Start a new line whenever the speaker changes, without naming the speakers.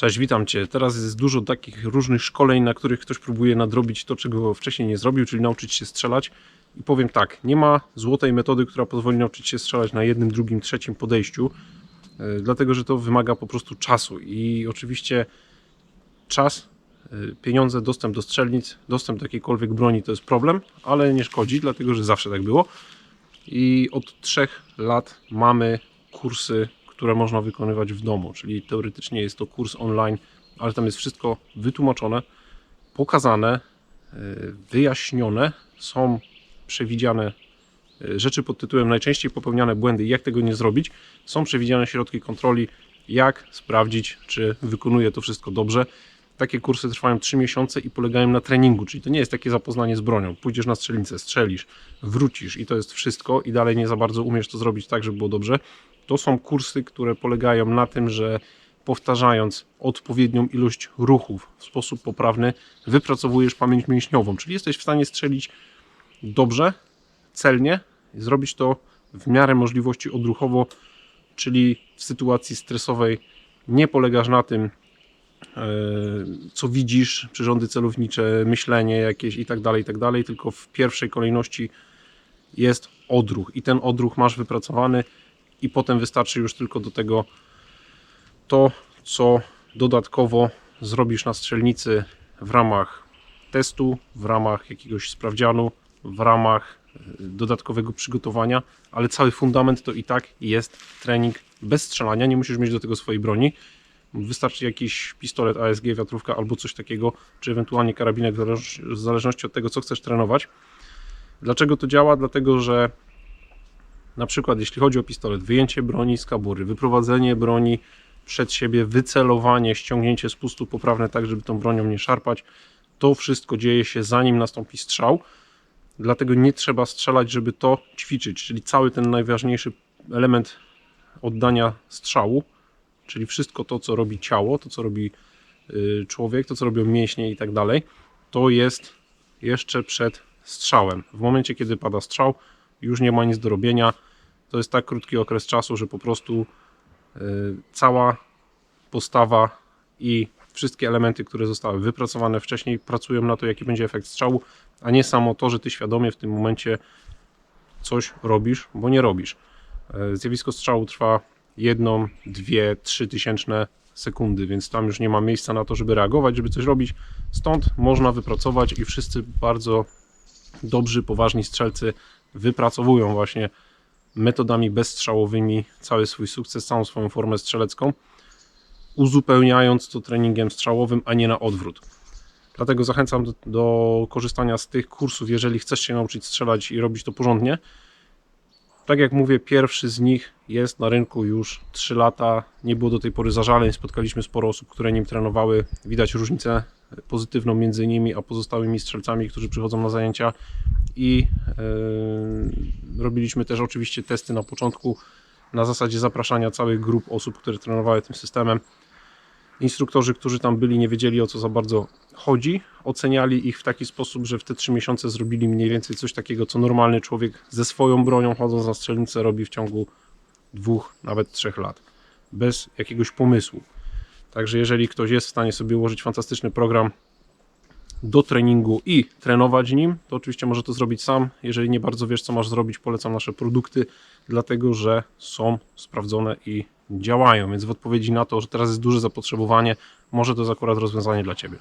Cześć, witam Cię. Teraz jest dużo takich różnych szkoleń, na których ktoś próbuje nadrobić to, czego wcześniej nie zrobił, czyli nauczyć się strzelać. I powiem tak, nie ma złotej metody, która pozwoli nauczyć się strzelać na jednym, drugim, trzecim podejściu, e, dlatego że to wymaga po prostu czasu. I oczywiście czas, e, pieniądze, dostęp do strzelnic, dostęp do jakiejkolwiek broni to jest problem, ale nie szkodzi, dlatego że zawsze tak było. I od trzech lat mamy kursy, które można wykonywać w domu, czyli teoretycznie jest to kurs online, ale tam jest wszystko wytłumaczone, pokazane, e, wyjaśnione, są przewidziane e, rzeczy pod tytułem najczęściej popełniane błędy i jak tego nie zrobić. Są przewidziane środki kontroli, jak sprawdzić, czy wykonuje to wszystko dobrze. Takie kursy trwają 3 miesiące i polegają na treningu, czyli to nie jest takie zapoznanie z bronią. Pójdziesz na strzelnicę, strzelisz, wrócisz i to jest wszystko i dalej nie za bardzo umiesz to zrobić tak, żeby było dobrze. To są kursy, które polegają na tym, że powtarzając odpowiednią ilość ruchów w sposób poprawny, wypracowujesz pamięć mięśniową, czyli jesteś w stanie strzelić dobrze, celnie, zrobić to w miarę możliwości odruchowo, czyli w sytuacji stresowej nie polegasz na tym, e, co widzisz, przyrządy celownicze, myślenie jakieś i tak dalej, i tak dalej, tylko w pierwszej kolejności jest odruch. I ten odruch masz wypracowany i potem wystarczy już tylko do tego to, co dodatkowo zrobisz na strzelnicy w ramach testu, w ramach jakiegoś sprawdzianu, w ramach e, dodatkowego przygotowania, ale cały fundament to i tak jest trening bez strzelania, nie musisz mieć do tego swojej broni. Wystarczy jakiś pistolet ASG, wiatrówka albo coś takiego, czy ewentualnie karabinek, w zależ- w zależności od tego, co chcesz trenować. Dlaczego to działa? Dlatego, że na przykład jeśli chodzi o pistolet, wyjęcie broni z kabury, wyprowadzenie broni przed siebie, wycelowanie, ściągnięcie spustu poprawne tak, żeby tą bronią nie szarpać, to wszystko dzieje się zanim nastąpi strzał. Dlatego nie trzeba strzelać, żeby to ćwiczyć, czyli cały ten najważniejszy element oddania strzału, czyli wszystko to, co robi ciało, to, co robi y, człowiek, to, co robią mięśnie i tak dalej, to jest jeszcze przed strzałem. W momencie, kiedy pada strzał, już nie ma nic do robienia. To jest tak krótki okres czasu, że po prostu y, cała postawa i wszystkie elementy, które zostały wypracowane wcześniej, pracują na to, jaki będzie efekt strzału, a nie samo to, że ty świadomie w tym momencie coś robisz, bo nie robisz. E, Zjawisko strzału trwa jedną, dwie, trzy tysięczne sekundy, więc tam już nie ma miejsca na to, żeby reagować, żeby coś robić. Stąd można wypracować i wszyscy bardzo dobrzy, poważni strzelcy wypracowują właśnie metodami bezstrzałowymi cały swój sukces, całą swoją formę strzelecką, uzupełniając to treningiem strzałowym, a nie na odwrót. Dlatego zachęcam do, do korzystania z tych kursów, jeżeli chcesz się nauczyć strzelać i robić to porządnie. Tak jak mówię, pierwszy z nich jest na rynku już 3 lata. Nie było do tej pory zażaleń. Spotkaliśmy sporo osób, które nim trenowały. Widać różnicę pozytywną między nimi a pozostałymi strzelcami, którzy przychodzą na zajęcia. I yy, robiliśmy też oczywiście testy na początku na zasadzie zapraszania całych grup osób, które trenowały tym systemem. Instruktorzy, którzy tam byli, nie wiedzieli o co za bardzo chodzi. Oceniali ich w taki sposób, że w te 3 miesiące zrobili mniej więcej coś takiego, co normalny człowiek ze swoją bronią chodząc na strzelnicę robi w ciągu dwóch, nawet trzech lat. Bez jakiegoś pomysłu. Także jeżeli ktoś jest w stanie sobie ułożyć fantastyczny program do treningu i trenować nim, to oczywiście może to zrobić sam. Jeżeli nie bardzo wiesz, co masz zrobić, polecam nasze produkty, dlatego że są sprawdzone i działają. Więc w odpowiedzi na to, że teraz jest duże zapotrzebowanie, może to jest akurat rozwiązanie dla Ciebie.